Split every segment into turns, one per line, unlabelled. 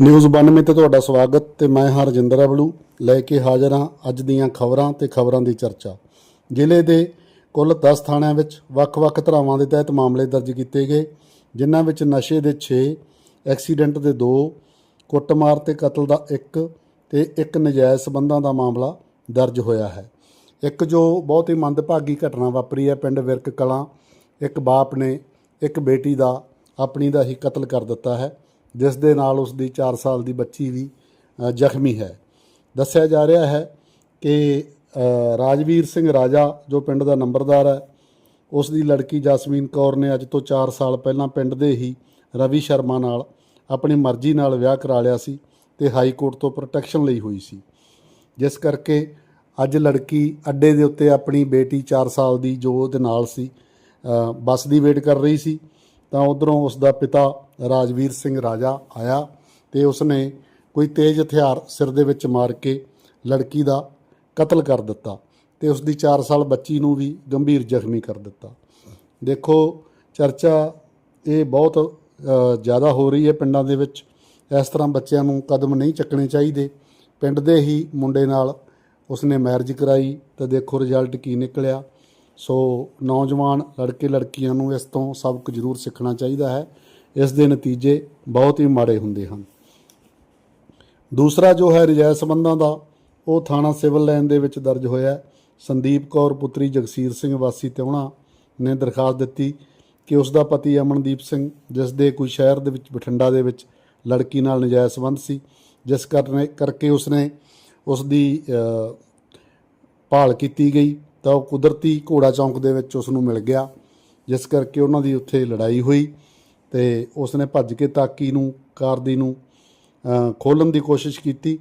News 92 ਤੇ ਤੁਹਾਡਾ ਸਵਾਗਤ ਤੇ ਮੈਂ ਹਾਂ ਰਜਿੰਦਰ ਅਬਲੂ। ਲੈ ਕੇ ਹਾਜ਼ਰ ਹਾਂ ਅੱਜ ਦੀਆਂ ਖਬਰਾਂ ਤੇ ਖਬਰਾਂ ਦੀ ਚਰਚਾ। ਜ਼ਿਲ੍ਹੇ ਦੇ ਕੁੱਲ 10 ਥਾਣਿਆਂ ਵਿੱਚ ਵੱਖ-ਵੱਖ ਧਰਾਵਾਂ ਦੇ ਤਹਿਤ ਮਾਮਲੇ ਦਰਜ ਕੀਤੇ ਗਏ, ਜਿਨ੍ਹਾਂ ਵਿੱਚ ਨਸ਼ੇ ਦੇ 6 ਐਕਸੀਡੈਂਟ ਦੇ 2 ਕੁੱਟਮਾਰ ਤੇ ਕਤਲ ਦਾ 1 ਤੇ ਇੱਕ ਨਜਾਇਜ਼ ਸਬੰਧਾਂ ਦਾ ਮਾਮਲਾ ਦਰਜ ਹੋਇਆ ਹੈ। ਇੱਕ ਜੋ ਬਹੁਤ ਹੀ ਮੰਦਭਾਗੀ ਘਟਨਾ ਵਾਪਰੀ ਹੈ ਪਿੰਡ ਵਿਰਕ ਕਲਾਂ। ਇੱਕ ਬਾਪ ਨੇ ਇੱਕ ਬੇਟੀ ਦਾ, ਆਪਣੀ ਦਾ ਹੀ ਕਤਲ ਕਰ ਦਿੱਤਾ ਹੈ। ਜਿਸ ਦੇ ਨਾਲ ਉਸ ਦੀ 4 ਸਾਲ ਦੀ ਬੱਚੀ ਵੀ ਜ਼ਖਮੀ ਹੈ। ਦੱਸਿਆ ਜਾ ਰਿਹਾ ਹੈ ਕਿ ਰਾਜਵੀਰ ਸਿੰਘ ਰਾਜਾ, ਜੋ ਪਿੰਡ ਦਾ ਨੰਬਰਦਾਰ ਹੈ, ਉਸ ਦੀ ਲੜਕੀ ਜਸਮੀਨ ਕੌਰ ਨੇ ਅੱਜ ਤੋਂ 4 ਸਾਲ ਪਹਿਲਾਂ ਪਿੰਡ ਦੇ ਹੀ ਰਵੀ ਸ਼ਰਮਾ ਨਾਲ ਆਪਣੀ ਮਰਜ਼ੀ ਨਾਲ ਵਿਆਹ ਕਰਾ ਲਿਆ ਸੀ ਤੇ ਹਾਈ ਕੋਰਟ ਤੋਂ ਪ੍ਰੋਟੈਕਸ਼ਨ ਲਈ ਹੋਈ ਸੀ। ਜਿਸ ਕਰਕੇ ਅੱਜ ਲੜਕੀ ਅੱਡੇ ਦੇ ਉੱਤੇ ਆਪਣੀ ਬੇਟੀ 4 ਸਾਲ ਦੀ ਜੋ ਉਹਦੇ ਨਾਲ ਸੀ ਬੱਸ ਦੀ ਵੇਟ ਕਰ ਰਹੀ ਸੀ। ਤਾਂ ਉਧਰੋਂ ਉਸ ਦਾ ਪਿਤਾ ਰਾਜਵੀਰ ਸਿੰਘ ਰਾਜਾ ਆਇਆ ਤੇ ਉਸਨੇ ਕੋਈ ਤੇਜ਼ ਹਥਿਆਰ ਸਿਰ ਦੇ ਵਿੱਚ ਮਾਰ ਕੇ ਲੜਕੀ ਦਾ ਕਤਲ ਕਰ ਦਿੱਤਾ ਤੇ ਉਸ ਦੀ 4 ਸਾਲ ਬੱਚੀ ਨੂੰ ਵੀ ਗੰਭੀਰ ਜ਼ਖਮੀ ਕਰ ਦਿੱਤਾ। ਦੇਖੋ, ਚਰਚਾ ਇਹ ਬਹੁਤ ਜ਼ਿਆਦਾ ਹੋ ਰਹੀ ਹੈ ਪਿੰਡਾਂ ਦੇ ਵਿੱਚ। ਇਸ ਤਰ੍ਹਾਂ ਬੱਚਿਆਂ ਨੂੰ ਕਦਮ ਨਹੀਂ ਚੱਕਣੇ ਚਾਹੀਦੇ। ਪਿੰਡ ਦੇ ਹੀ ਮੁੰਡੇ ਨਾਲ ਉਸਨੇ ਮੈਰਿਜ ਕਰਾਈ ਤਾਂ ਦੇਖੋ ਰਿਜ਼ਲਟ ਕੀ ਨਿਕਲਿਆ। ਸੋ ਨੌਜਵਾਨ ਲੜਕੇ ਲੜਕੀਆਂ ਨੂੰ ਇਸ ਤੋਂ ਸਬਕ ਜ਼ਰੂਰ ਸਿੱਖਣਾ ਚਾਹੀਦਾ ਹੈ। ਇਸ ਦੇ ਨਤੀਜੇ ਬਹੁਤ ਹੀ ਮਾੜੇ ਹੁੰਦੇ ਹਨ। ਦੂਸਰਾ ਜੋ ਹੈ ਰਜਾਇਤ ਸੰਬੰਧਾਂ ਦਾ, ਉਹ ਥਾਣਾ ਸਿਵਲ ਲਾਈਨ ਦੇ ਵਿੱਚ ਦਰਜ ਹੋਇਆ ਸੰਦੀਪ ਕੌਰ ਪੁੱਤਰੀ ਜਗਸੀਰ ਸਿੰਘ ਵਾਸੀ ਤਿਉਣਾ ਨੇ ਦਰਖਾਸਤ ਦਿੱਤੀ ਕਿ ਉਸ ਦਾ ਪਤੀ ਅਮਨਦੀਪ ਸਿੰਘ, ਜਿਸ ਦੇ ਕੋਈ ਸ਼ਹਿਰ ਦੇ ਵਿੱਚ ਬਠਿੰਡਾ ਦੇ ਵਿੱਚ ਲੜਕੀ ਨਾਲ ਨਜਾਇਜ਼ ਸੰਬੰਧ ਸੀ, ਜਿਸ ਕਰਨੇ ਕਰਕੇ ਉਸਨੇ ਉਸ ਦੀ ਭਾਲ ਕੀਤੀ ਗਈ। ਤਾਂ ਉਹ ਕੁਦਰਤੀ ਘੋੜਾ ਚੌਂਕ ਦੇ ਵਿੱਚ ਉਸ ਨੂੰ ਮਿਲ ਗਿਆ ਜਿਸ ਕਰਕੇ ਉਹਨਾਂ ਦੀ ਉੱਥੇ ਲੜਾਈ ਹੋਈ ਤੇ ਉਸਨੇ ਭੱਜ ਕੇ ਤਾਕੀ ਨੂੰ ਕਾਰ ਦੀ ਨੂੰ ਖੋਲਣ ਦੀ ਕੋਸ਼ਿਸ਼ ਕੀਤੀ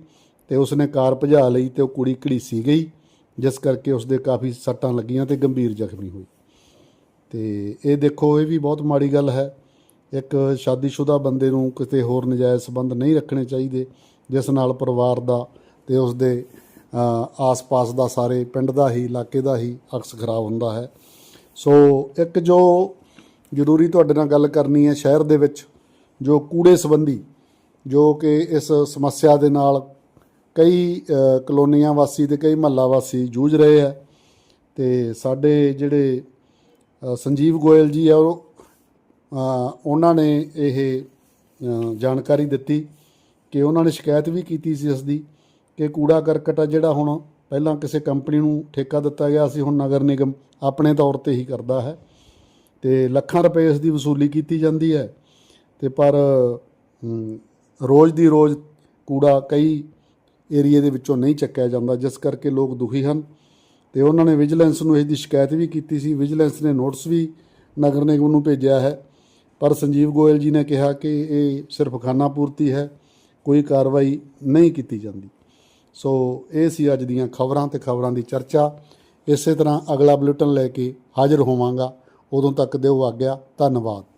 ਤੇ ਉਸਨੇ ਕਾਰ ਭਜਾ ਲਈ ਤੇ ਉਹ ਕੁੜੀ ਘੜੀਸੀ ਗਈ ਜਿਸ ਕਰਕੇ ਉਸਦੇ ਕਾਫੀ ਸੱਟਾਂ ਲੱਗੀਆਂ ਤੇ ਗੰਭੀਰ ਜ਼ਖਮੀ ਹੋਈ। ਤੇ ਇਹ ਦੇਖੋ ਇਹ ਵੀ ਬਹੁਤ ਮਾੜੀ ਗੱਲ ਹੈ। ਇੱਕ ਸ਼ਾਦੀशुदा ਬੰਦੇ ਨੂੰ ਕਿਤੇ ਹੋਰ ਨਜਾਇਜ਼ ਸੰਬੰਧ ਨਹੀਂ ਰੱਖਣੇ ਚਾਹੀਦੇ ਜਿਸ ਨਾਲ ਪਰਿਵਾਰ ਦਾ ਤੇ ਉਸਦੇ ਅ, ਆਸ-ਪਾਸ ਦਾ ਸਾਰੇ ਪਿੰਡ ਦਾ ਹੀ, ਇਲਾਕੇ ਦਾ ਹੀ ਅਕਸ ਖਰਾਬ ਹੁੰਦਾ ਹੈ। ਸੋ ਇੱਕ ਜੋ ਜ਼ਰੂਰੀ ਤੁਹਾਡੇ ਨਾਲ ਗੱਲ ਕਰਨੀ ਹੈ ਸ਼ਹਿਰ ਦੇ ਵਿੱਚ, ਜੋ ਕੂੜੇ ਸੰਬੰਧੀ, ਜੋ ਕਿ ਇਸ ਸਮੱਸਿਆ ਦੇ ਨਾਲ ਕਈ ਕਲੋਨੀਆਂ ਵਾਸੀ ਤੇ ਕਈ ਮਹੱਲਾ ਵਾਸੀ ਜੂਝ ਰਹੇ ਹੈ ਤੇ ਸਾਡੇ ਜਿਹੜੇ ਸੰਜੀਵ ਗੋਇਲ ਜੀ ਆ, ਉਹ ਉਹਨਾਂ ਨੇ ਇਹ ਜਾਣਕਾਰੀ ਦਿੱਤੀ ਕਿ ਉਹਨਾਂ ਨੇ ਸ਼ਿਕਾਇਤ ਵੀ ਕੀਤੀ ਸੀ ਇਸ ਦੀ। ਕਿ ਕੂੜਾ ਕਰਕਟ ਆ ਜਿਹੜਾ ਹੁਣ ਪਹਿਲਾਂ ਕਿਸੇ ਕੰਪਨੀ ਨੂੰ ਠੇਕਾ ਦਿੱਤਾ ਗਿਆ ਸੀ, ਹੁਣ ਨਗਰ ਨਿਗਮ ਆਪਣੇ ਤੌਰ ਤੇ ਹੀ ਕਰਦਾ ਹੈ। ਤੇ ਲੱਖਾਂ ਰੁਪਏ ਇਸ ਦੀ ਵਸੂਲੀ ਕੀਤੀ ਜਾਂਦੀ ਹੈ। ਤੇ ਪਰ ਰੋਜ਼ ਦੀ ਰੋਜ਼ ਕੂੜਾ ਕਈ ਏਰੀਏ ਦੇ ਵਿੱਚੋਂ ਨਹੀਂ ਚੱਕਿਆ ਜਾਂਦਾ, ਜਿਸ ਕਰਕੇ ਲੋਕ ਦੁਖੀ ਹਨ। ਤੇ ਉਹਨਾਂ ਨੇ ਵਿਜੀਲੈਂਸ ਨੂੰ ਇਸ ਦੀ ਸ਼ਿਕਾਇਤ ਵੀ ਕੀਤੀ ਸੀ। ਵਿਜੀਲੈਂਸ ਨੇ ਨੋਟਿਸ ਵੀ ਨਗਰ ਨਿਗਮ ਨੂੰ ਭੇਜਿਆ ਹੈ। ਪਰ ਸੰਜੀਵ ਗੋਇਲ ਜੀ ਨੇ ਕਿਹਾ ਕਿ ਇਹ ਸਿਰਫ ਖਾਨਾ ਪੂਰਤੀ ਹੈ, ਕੋਈ ਕਾਰਵਾਈ ਨਹੀਂ ਕੀਤੀ ਜਾਂਦੀ। ਸੋ ਇਹ ਸੀ ਅੱਜ ਦੀਆਂ ਖਬਰਾਂ ਤੇ ਖਬਰਾਂ ਦੀ ਚਰਚਾ। ਇਸੇ ਤਰ੍ਹਾਂ ਅਗਲਾ ਬੁਲੇਟਿਨ ਲੈ ਕੇ ਹਾਜ਼ਰ ਹੋਵਾਂਗਾ। ਉਦੋਂ ਤੱਕ ਦਿਓ ਆਗਿਆ। ਧੰਨਵਾਦ।